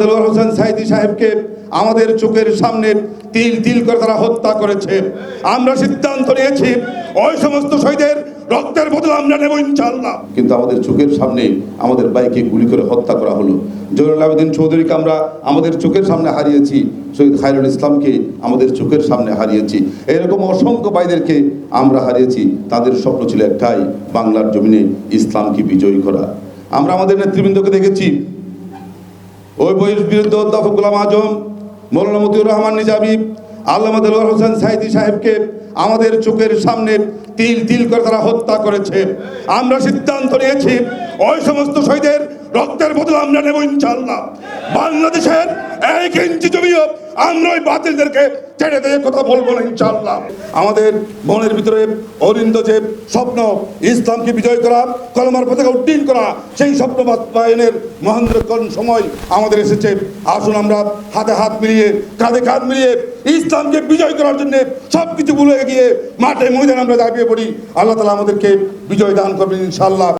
দেলোয়ার হোসেন সাইদি সাহেবকে আমাদের চোখের সামনে তিল তিল করে তারা হত্যা করেছে। আমরা সিদ্ধান্ত নিয়েছি, ওই সমস্ত শহীদের রক্তের বদল আমরা নেব ইনশাল্লাহ কিন্তু আমাদের চোখের সামনে আমাদের বাইকে গুলি করে হত্যা করা হলো। জয়নুল আবেদিন চৌধুরীকে আমরা আমাদের চোখের সামনে হারিয়েছি, শহীদ খায়রুল ইসলামকে আমাদের চোখের সামনে হারিয়েছি। এরকম অসংখ্য ভাইদেরকে আমরা হারিয়েছি, তাদের স্বপ্ন ছিল একটাই, বাংলার জমিনে ইসলামকে বিজয়ী করা। আমরা আমাদের নেতৃবৃন্দকে দেখেছি ওই বইয়ের বিরুদ্ধে অধ্যাপক গুলাম আজম, মৌলানা মতিউর রহমান নিজামী আল্লাহ হোসেন সাইদি সাহেবকে আমাদের চোখের সামনে তিল তিল করে তারা হত্যা করেছে। আমরা সিদ্ধান্ত নিয়েছি, ওই সমস্ত শহীদের রক্তের বদল আমরা নেব ইনশাল্লাহ বাংলাদেশের এক ইঞ্চি জমিও আমরা ওই বাতিলদেরকে ছেড়ে দিয়ে কথা বলব না ইনশাল্লাহ আমাদের মনের ভিতরে অরিন্দ যে স্বপ্ন, ইসলামকে বিজয় করা, কলমার পতাকা উড্ডীন করা, সেই স্বপ্ন বাস্তবায়নের মহেন্দ্রক্ষণ সময় আমাদের এসেছে। আসুন আমরা হাতে হাত মিলিয়ে, কাঁধে কাঁধ মিলিয়ে ইসলামকে বিজয় করার জন্য সব কিছু ভুলে গিয়ে মাঠে ময়দান আমরা দাঁড়িয়ে পড়ি। আল্লাহ তালা আমাদেরকে বিজয় দান করবেন ইনশাল্লাহ